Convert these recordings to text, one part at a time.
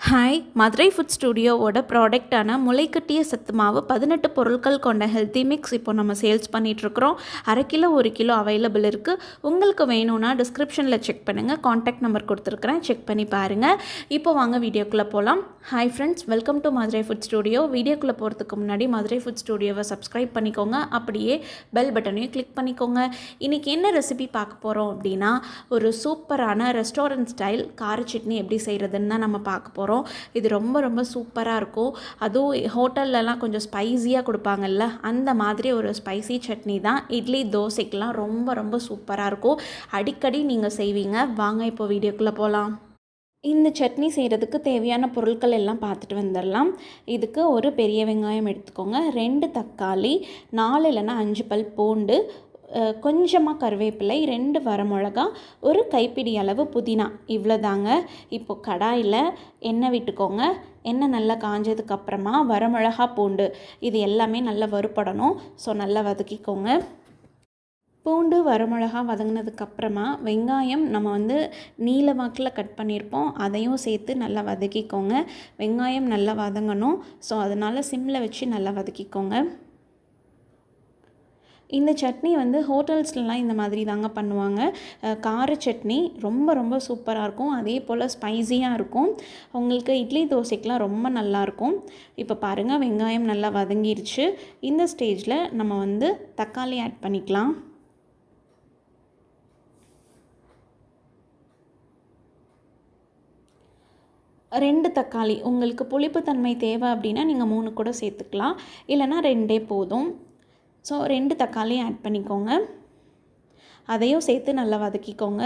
Hi Madurai food ஸ்டுடியோவோட ப்ராடக்டான முளைக்கட்டிய சத்து மாவு பதினெட்டு பொருட்கள் கொண்ட ஹெல்த்தி மிக்ஸ் இப்போ நம்ம சேல்ஸ் பண்ணிகிட்ருக்குறோம் அரை கிலோ ஒரு கிலோ அவைலபிள் இருக்குது உங்களுக்கு வேணும்னா டிஸ்கிரிப்ஷனில் செக் பண்ணுங்கள் காண்டாக்ட் நம்பர் கொடுத்துருக்குறேன். செக் பண்ணி பாருங்கள் இப்போ வாங்க வீடியோக்குள்ளே போகலாம் hi friends welcome to Madurai food studio வீடியோக்குள்ளே போகிறதுக்கு முன்னாடி மதுரை ஃபுட் ஸ்டுடியோவை சப்ஸ்கிரைப் பண்ணிக்கோங்க. அப்படியே பெல் பட்டனையும் கிளிக் பண்ணிக்கோங்க. இன்றைக்கி என்ன ரெசிபி பார்க்க போகிறோம் அப்படின்னா ஒரு சூப்பரான ரெஸ்டாரண்ட் ஸ்டைல் கார சட்னி எப்படி செய்கிறதுன்னு தான் நம்ம பார்க்க போகிறோம் இது ரொம்ப ரொம்ப சூப்பராக இருக்கும். அதுவும் ஹோட்டல்லலாம் கொஞ்சம் ஸ்பைஸியாக கொடுப்பாங்கல்ல அந்த மாதிரி ஒரு ஸ்பைசி சட்னி தான். இட்லி தோசைக்கெலாம் ரொம்ப ரொம்ப சூப்பராக இருக்கும். அடிக்கடி நீங்கள் செய்வீங்க. வாங்க இப்போ வீடியோக்குள்ளே போகலாம் இந்த சட்னி செய்கிறதுக்கு தேவையான பொருட்கள் எல்லாம் பார்த்துட்டு வந்துடலாம் இதுக்கு ஒரு பெரிய வெங்காயம் எடுத்துக்கோங்க. ரெண்டு தக்காளி நாலு இல்லைன்னா அஞ்சு பல் பூண்டு கொஞ்சமாக கருவேப்பிலை ரெண்டு வரமிளகா ஒரு கைப்பிடி அளவு புதினா. இவ்வளோதாங்க இப்போ கடாயில் எண்ணெய் விட்டுக்கோங்க. எண்ணெய் நல்லா காஞ்சதுக்கப்புறமா வரமிளகா பூண்டு. இது எல்லாமே நல்லா வறுப்படணும் ஸோ நல்லா வதக்கிக்கோங்க. பூண்டு வரமிளகா வதங்கினதுக்கு அப்புறமா வெங்காயம் நம்ம வந்து நீல வாக்கில் கட் பண்ணியிருப்போம். அதையும் சேர்த்து நல்லா வதக்கிக்கோங்க. வெங்காயம் நல்லா வதங்கணும். ஸோ அதனால் சிம்மில் வச்சு நல்லா வதக்கிக்கோங்க. இந்த சட்னி வந்து ஹோட்டல்ஸ்லலாம் இந்த மாதிரி தாங்க பண்ணுவாங்க. கார சட்னி ரொம்ப ரொம்ப சூப்பராக இருக்கும். அதே போல் ஸ்பைஸியாக இருக்கும். உங்களுக்கு இட்லி தோசைக்கெலாம் ரொம்ப நல்லாயிருக்கும் இப்போ பாருங்கள் வெங்காயம் நல்லா வதங்கிருச்சு. இந்த ஸ்டேஜில் நம்ம வந்து தக்காளி ஆட் பண்ணிக்கலாம். ரெண்டு தக்காளி. உங்களுக்கு புளிப்புத்தன்மை தேவை அப்படின்னா நீங்கள் மூணு கூட சேர்த்துக்கலாம். இல்லைன்னா ரெண்டே போதும். ஸோ ரெண்டு தக்காளி ஆட் பண்ணிக்கோங்க. அதையும் சேர்த்து நல்லா வதக்கிக்கோங்க.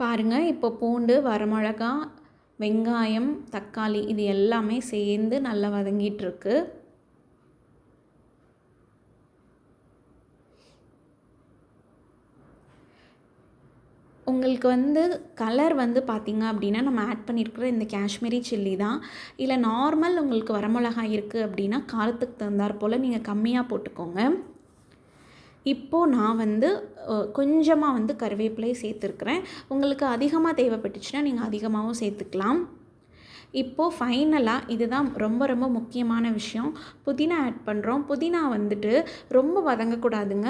பாருங்கள் இப்போ பூண்டு வரமிளகா வெங்காயம் தக்காளி இது எல்லாமே சேர்ந்து நல்லா வதங்கிட்டுருக்கு உங்களுக்கு வந்து கலர் வந்து பார்த்திங்க அப்படின்னா நம்ம ஆட் பண்ணியிருக்கிற இந்த காஷ்மீரி சில்லி தான். இல்லை நார்மல் உங்களுக்கு வரமிளகாய் இருக்குது அப்படின்னா காரத்துக்கு தகுந்தாற் போல் நீங்கள் கம்மியாக போட்டுக்கோங்க. இப்போது நான் வந்து கொஞ்சமாக வந்து கருவேப்பிலையை சேர்த்துருக்குறேன். உங்களுக்கு அதிகமாக தேவைப்பட்டுச்சுன்னா நீங்கள் அதிகமாகவும் சேர்த்துக்கலாம். இப்போது ஃபைனலாக இதுதான் ரொம்ப ரொம்ப முக்கியமான விஷயம். புதினா ஆட் பண்ணுறோம் புதினா வந்துட்டு ரொம்ப வதங்கக்கூடாதுங்க.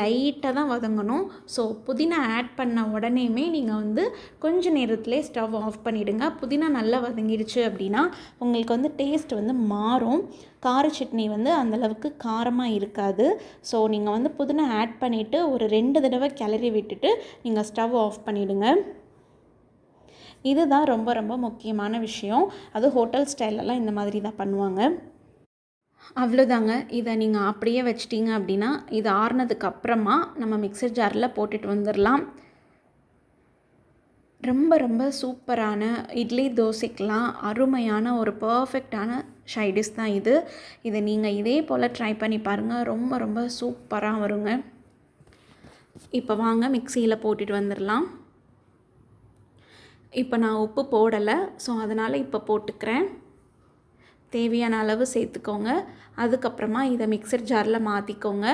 லைட்டாக தான் வதங்கணும். ஸோ புதினா ஆட் பண்ண உடனேமே நீங்கள் வந்து கொஞ்ச நேரத்திலே ஸ்டவ் ஆஃப் பண்ணிவிடுங்க புதினா நல்லா வதங்கிடுச்சு அப்படின்னா உங்களுக்கு வந்து டேஸ்ட் வந்து மாறும். கார சட்னி வந்து அந்தளவுக்கு காரமாக இருக்காது. ஸோ நீங்கள் வந்து புதினா ஆட் பண்ணிவிட்டு ஒரு ரெண்டு தடவை கிளறி விட்டுட்டு நீங்கள் ஸ்டவ் ஆஃப் பண்ணிவிடுங்க இதுதான் ரொம்ப ரொம்ப முக்கியமான விஷயம். அது ஹோட்டல் ஸ்டைலெல்லாம் இந்த மாதிரி தான் பண்ணுவாங்க. அவ்வளோதாங்க. இதை நீங்கள் அப்படியே வச்சிட்டிங்க அப்படின்னா இது ஆறுனதுக்கு அப்புறமா நம்ம மிக்சர் ஜாரில் போட்டுட்டு வந்துடலாம். ரொம்ப ரொம்ப சூப்பரான இட்லி தோசைக்கெலாம் அருமையான ஒரு பர்ஃபெக்டான ஷைடிஷ் தான் இது. இதை நீங்கள் இதே போல் ட்ரை பண்ணி பாருங்கள் ரொம்ப ரொம்ப சூப்பராக வருங்க. இப்போ வாங்க மிக்சியில் போட்டுட்டு வந்துடலாம். இப்போ நான் உப்பு போடலை ஸோ அதனால் இப்போ போட்டுக்கிறேன். தேவையான அளவு சேர்த்துக்கோங்க. அதுக்கப்புறமா இதை மிக்சர் ஜாரில் மாற்றிக்கோங்க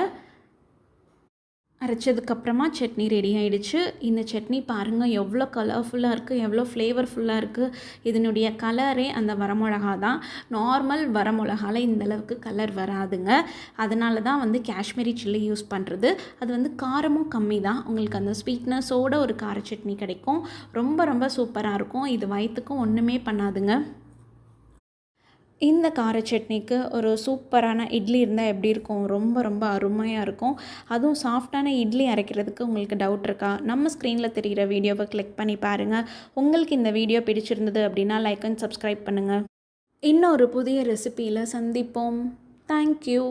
அரைச்சதுக்கப்புறமா சட்னி ரெடி ஆயிடுச்சு. இந்த சட்னி பாருங்கள் எவ்வளோ கலர்ஃபுல்லாக இருக்குது எவ்வளோ ஃப்ளேவர்ஃபுல்லாக இருக்குது இதனுடைய கலரே அந்த வரமிளகா தான் நார்மல் வரமிளகால இந்த அளவுக்கு கலர் வராதுங்க. அதனால தான் வந்து காஷ்மீரி சில்லி யூஸ் பண்ணுறது அது வந்து காரமும் கம்மி தான் உங்களுக்கு அந்த ஸ்வீட்னஸோட ஒரு கார சட்னி கிடைக்கும். ரொம்ப ரொம்ப சூப்பராக இருக்கும். இது வயிற்றுக்கும் ஒன்றுமே பண்ணாதுங்க. இந்த கார சட்னிக்கு ஒரு சூப்பரான இட்லி இருந்தால் எப்படி இருக்கும்? ரொம்ப ரொம்ப அருமையாக இருக்கும். அதுவும் சாஃப்டான இட்லி அரைக்கிறதுக்கு உங்களுக்கு டவுட் இருக்கா? நம்ம ஸ்க்ரீனில் தெரிகிற வீடியோவை கிளிக் பண்ணி பாருங்கள் உங்களுக்கு இந்த வீடியோ பிடிச்சிருந்தது அப்படின்னா லைக் அண்ட் சப்ஸ்கிரைப் பண்ணுங்கள் இன்னொரு புதிய ரெசிபியில் சந்திப்போம். தேங்க்யூ